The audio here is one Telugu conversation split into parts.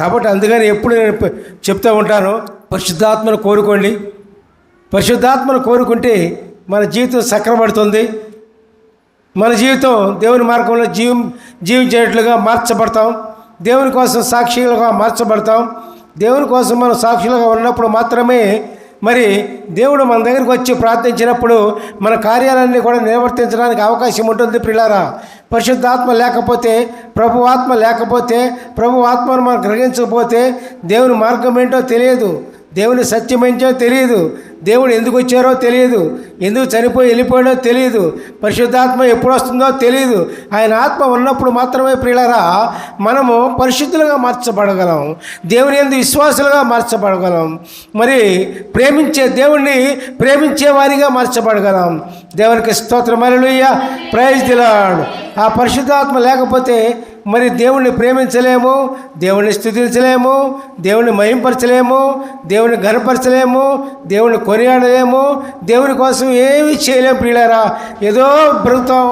కాబట్టి అందుకని ఎప్పుడు నేను చెప్తూ ఉంటాను పరిశుద్ధాత్మను కోరుకోండి. పరిశుద్ధాత్మను కోరుకుంటే మన జీవితం సక్రమడుతుంది మన జీవితం దేవుని మార్గంలో జీవం జీవించేట్లుగా మార్చబడతాం. దేవుని కోసం సాక్షులుగా మార్చబడతాం. దేవుని కోసం మనం సాక్షులుగా ఉన్నప్పుడు మాత్రమే మరి దేవుడు మన దగ్గరికి వచ్చి ప్రార్థించినప్పుడు మన కార్యాలన్నీ కూడా నిర్వర్తించడానికి అవకాశం ఉంటుంది పిల్లారా పరిశుద్ధాత్మ లేకపోతే ప్రభు ఆత్మ లేకపోతే ప్రభు ఆత్మను మనం గ్రహించకపోతే దేవుని మార్గం ఏంటో తెలియదు. దేవుని సత్యం తెలియదు. దేవుడు ఎందుకు వచ్చారో తెలియదు. ఎందుకు చనిపోయి వెళ్ళిపోయాడో తెలియదు. పరిశుద్ధాత్మ ఎప్పుడు వస్తుందో తెలియదు. ఆయన ఆత్మ ఉన్నప్పుడు మాత్రమే ప్రియులరా మనము పరిశుద్ధులుగా మార్చబడగలం. దేవుని ఎందు విశ్వాసులుగా మార్చబడగలం. మరి ప్రేమించే దేవుణ్ణి ప్రేమించే వారిగా మార్చబడగలం. దేవునికి స్తోత్రమరలుయ్య ప్రైజ్ దిలాడు ఆ పరిశుద్ధాత్మ లేకపోతే మరి దేవుణ్ణి ప్రేమించలేము దేవుణ్ణి స్థుతించలేము దేవుణ్ణి మహింపరచలేము దేవుని ఘనపరచలేము దేవుని కొనియాడలేము దేవుని కోసం ఏమీ చేయలేము ప్రియులారా. ఏదో బ్రతుకుతాం.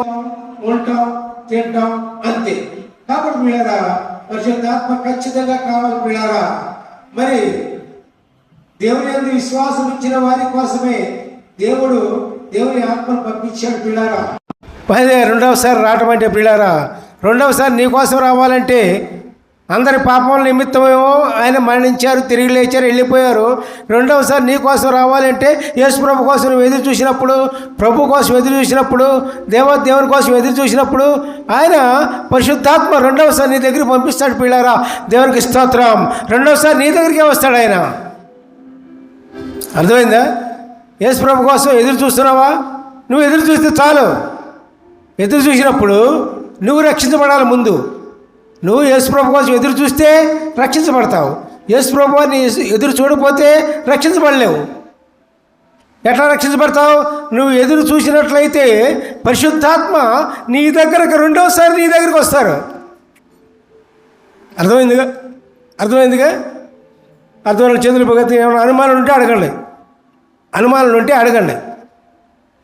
ఉంటాం తింటాం అంతే. కాబట్టి ప్రియులారా పరిశుద్ధాత్మ ఖచ్చితంగా కావాలి ప్రియులారా. మరి దేవుని యందు విశ్వాసం ఇచ్చిన వారి కోసమే దేవుడు దేవుని ఆత్మను పంపించాడు పిల్లారా అదే రెండవసారి రావటం అంటే పిల్లారా రెండవసారి నీ కోసం రావాలంటే అందరి పాపముల నిమిత్తమేమో ఆయన మరణించారు తిరిగి లేచారు వెళ్ళిపోయారు. రెండవసారి నీ కోసం రావాలంటే యేసు ప్రభు కోసం నువ్వు ఎదురు చూసినప్పుడు ప్రభు కోసం ఎదురు చూసినప్పుడు దేవ దేవుని కోసం ఎదురు చూసినప్పుడు ఆయన పరిశుద్ధాత్మ రెండవసారి నీ దగ్గరికి పంపిస్తాడు పిల్లారా. దేవునికి స్తోత్రం. రెండవసారి నీ దగ్గరికే వస్తాడు ఆయన. అర్థమైందా? యేసు ప్రభు కోసం ఎదురు చూస్తున్నావా? నువ్వు ఎదురు చూస్తే చాలు. ఎదురు చూసినప్పుడు నువ్వు రక్షించబడాలి ముందు. నువ్వు యేసుప్రభు కోసం ఎదురు చూస్తే రక్షించబడతావు. యేసుప్రభు నీ ఎదురు చూడకపోతే రక్షించబడలేవు. ఎట్లా రక్షించబడతావు? నువ్వు ఎదురు చూసినట్లయితే పరిశుద్ధాత్మ నీ దగ్గరకు రెండోసారి నీ దగ్గరికి వస్తారు. అర్థమైందిగా? అర్థమైందిగా? అర్థమైన చేతులు భగత్ ఏమైనా అనుమానం ఉంటే అడగండి. అనుమానాలు ఉంటే అడగండి.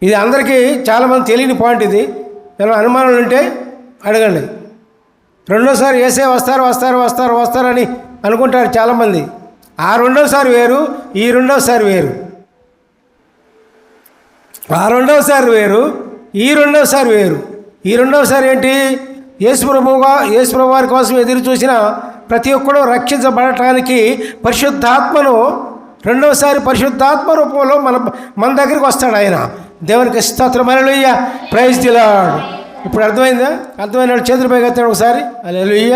ఇది అందరికీ చాలామంది తెలియని పాయింట్ ఇది. ఏమైనా అనుమానాలు ఉంటే అడగండి. రెండోసారి వేసే వస్తారు వస్తారు వస్తారు వస్తారని అనుకుంటారు చాలామంది. ఆ రెండోసారి వేరు ఈ రెండోసారి వేరు. ఆ రెండవసారి వేరు ఈ రెండవసారి వేరు. ఈ రెండవసారి ఏంటి? యేసుప్రభుగా యేసుప్రభు వారి కోసం ఎదురు చూసిన ప్రతి ఒక్కడు రక్షించబడటానికి పరిశుద్ధాత్మను రెండవసారి పరిశుద్ధాత్మ రూపంలో మన మన దగ్గరికి వస్తాడు ఆయన. దేవునికి స్తోత్రం. అలలుయ్య ప్రైజ్ దిలాడు ఇప్పుడు అర్థమైందా? అర్థమైన వాళ్ళు చేతులు పైకి ఎత్తాడు ఒకసారి. అలలుయ్య